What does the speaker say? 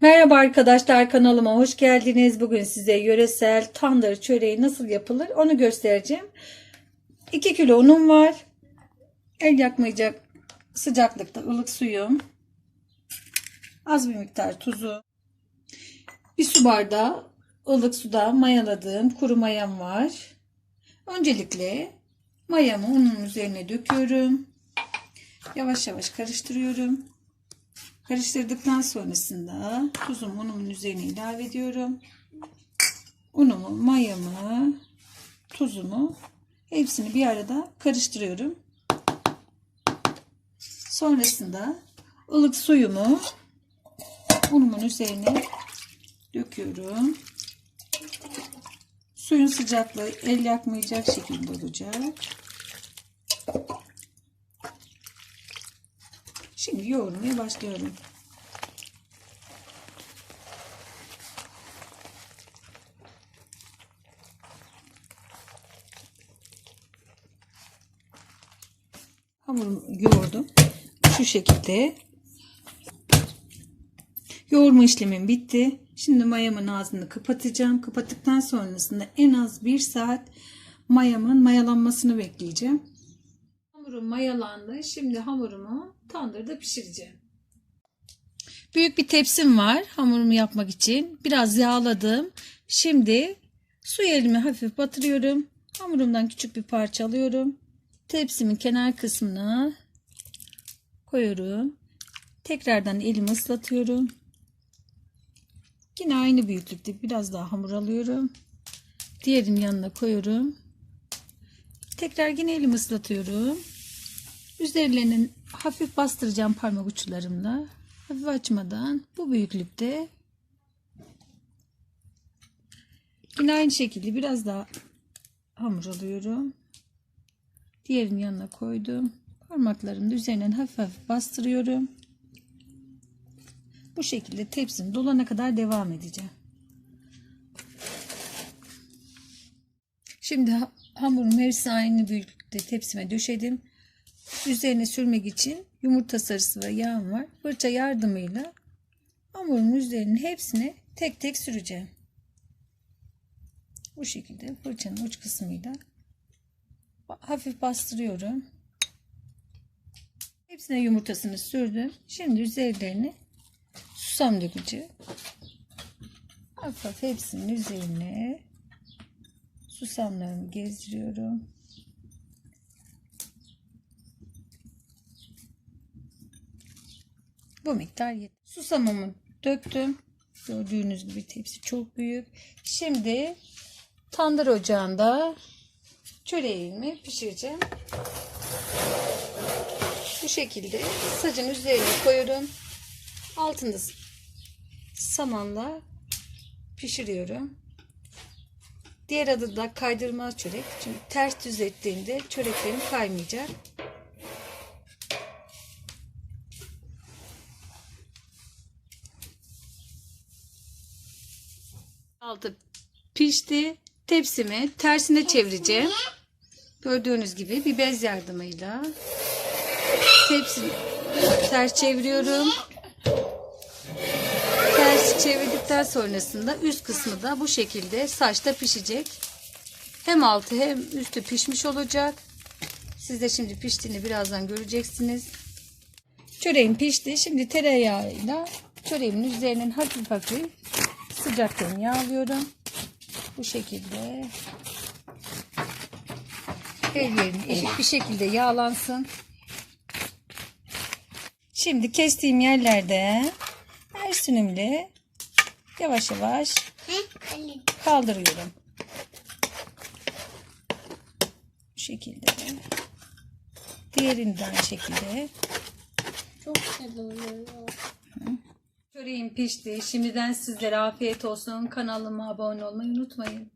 Merhaba arkadaşlar kanalıma hoş geldiniz. Bugün size yöresel tandır çöreği nasıl yapılır onu göstereceğim. 2 kilo unum var. El yakmayacak sıcaklıkta ılık suyum. Az bir miktar tuzu. Bir su bardağı ılık suda mayaladığım kuru mayam var. Öncelikle mayamı unun üzerine döküyorum. Yavaş yavaş karıştırıyorum. Karıştırdıktan sonrasında tuzumu unumun üzerine ilave ediyorum. Unumu, mayamı, tuzumu hepsini bir arada karıştırıyorum. Sonrasında ılık suyumu unumun üzerine döküyorum. Suyun sıcaklığı el yakmayacak şekilde olacak. Şimdi yoğurmaya başlıyorum. Hamurumu yoğurdum. Şu şekilde. Yoğurma işlemim bitti. Şimdi mayamın ağzını kapatacağım. Kapattıktan sonrasında en az bir saat mayamın mayalanmasını bekleyeceğim. Hamurum mayalandı. Şimdi hamurumu tandırda pişireceğim. Büyük bir tepsim var hamurumu yapmak için. Biraz yağladım. Şimdi su elimi hafif batırıyorum. Hamurumdan küçük bir parça alıyorum. Tepsimin kenar kısmına koyuyorum. Tekrardan elimi ıslatıyorum. Yine aynı büyüklükte biraz daha hamur alıyorum. Diğerinin yanına koyuyorum. Tekrar yine elimi ıslatıyorum. Üzerlerinin hafif bastıracağım parmak uçlarımla. Hafif açmadan bu büyüklükte. Yine aynı şekilde biraz daha hamur alıyorum. Diğerinin yanına koydum. Parmaklarımın üzerinden hafif hafif bastırıyorum. Bu şekilde tepsim dolana kadar devam edeceğim. Şimdi ha- hamurum hepsi aynı büyüklükte tepsime döşedim. Üzerine sürmek için yumurta sarısı ve yağım var. Fırça yardımıyla hamurumun üzerinin hepsini tek tek süreceğim. Bu şekilde fırçanın uç kısmıyla hafif bastırıyorum. Hepsine yumurtasını sürdüm. Şimdi üzerlerini susam dökücü hafif hepsinin üzerine susamlarımı gezdiriyorum. Bu miktar yeter. Susamımı döktüm. Gördüğünüz gibi tepsi çok büyük. Şimdi tandır ocağında çöreğimi pişireceğim. Bu şekilde sacın üzerine koyuyorum. Altında samanla pişiriyorum. Diğer adı da kaydırma çörek. Çünkü ters düz ettiğinde çöreklerim kaymayacak. Altı pişti. Tepsimi tersine çevireceğim. Gördüğünüz gibi bir bez yardımıyla tepsimi ters çeviriyorum. Ters çevirdikten sonrasında üst kısmı da bu şekilde saçta pişecek. Hem altı hem üstü pişmiş olacak. Siz de şimdi piştiğini birazdan göreceksiniz. Çöreğim pişti. Şimdi tereyağıyla çöreğimin üzerinin hafif hafif sıcaklığını yağlıyorum. Bu şekilde her yerin eşit bir şekilde yağlansın. Şimdi kestiğim yerlerde her sünümle yavaş yavaş kaldırıyorum. Bu şekilde. Diğerini de aynı şekilde. Çok güzel oluyor. Çöreğim pişti. Şimdiden sizlere afiyet olsun. Kanalıma abone olmayı unutmayın.